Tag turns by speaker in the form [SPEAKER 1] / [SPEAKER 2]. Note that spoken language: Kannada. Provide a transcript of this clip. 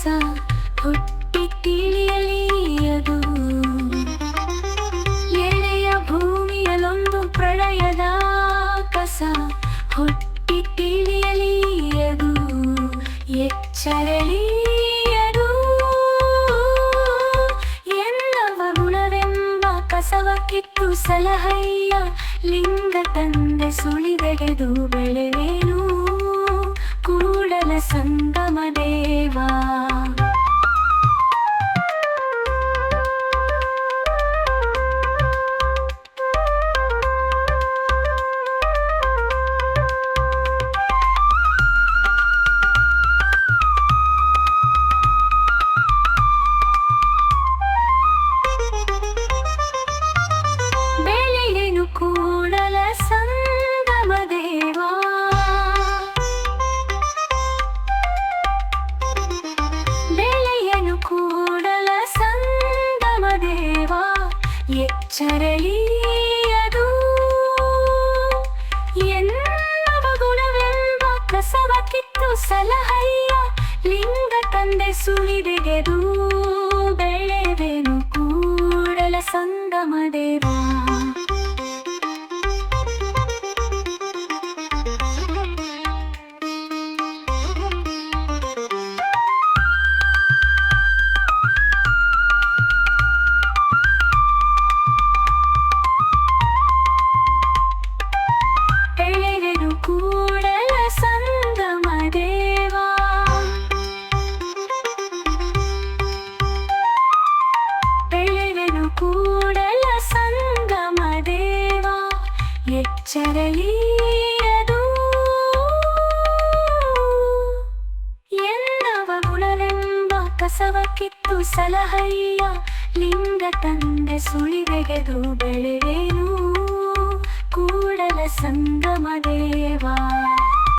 [SPEAKER 1] ಕೆಲಸ ಹುಟ್ಟಿ ತಿಳಿಯಲಿ ಅದು ಎಳೆಯ ಭೂಮಿಯಲೊಂದು ಪ್ರಳಯದ ಕಸ ಹುಟ್ಟಿ ತಿಳಿಯಲಿ ಅದು ಎಚ್ಚರಲಿ ಅದು ಕಸವ ಕಿತ್ತು ಸಲಹಯ್ಯ ಲಿಂಗ ತಂದೆ ಸುಳಿದೆಗೆದು ಬೆಳೆವೇನು. ಕೂಡಲ ಸಂ ಎಚ್ಚರಳೀಯದು ಎನ್ನವ ಗುಣವೆಂಬ ಕಸವ ಕಿತ್ತು ಸಲಹಯ್ಯ ಲಿಂಗ ತಂದೆ ಸುಳಿದೆಗೆದು ಎಚ್ಚರಲೀಯದು. ಎಲ್ಲವ ಗುಣವೆಂಬ ಕಸವ ಕಿತ್ತು ಸಲಹಯ್ಯ ಲಿಂಗ ತಂದೆ ಸುಳಿದೆಗೆದು ಬೆಳೆವೇನು. ಕೂಡಲ ದೇವಾ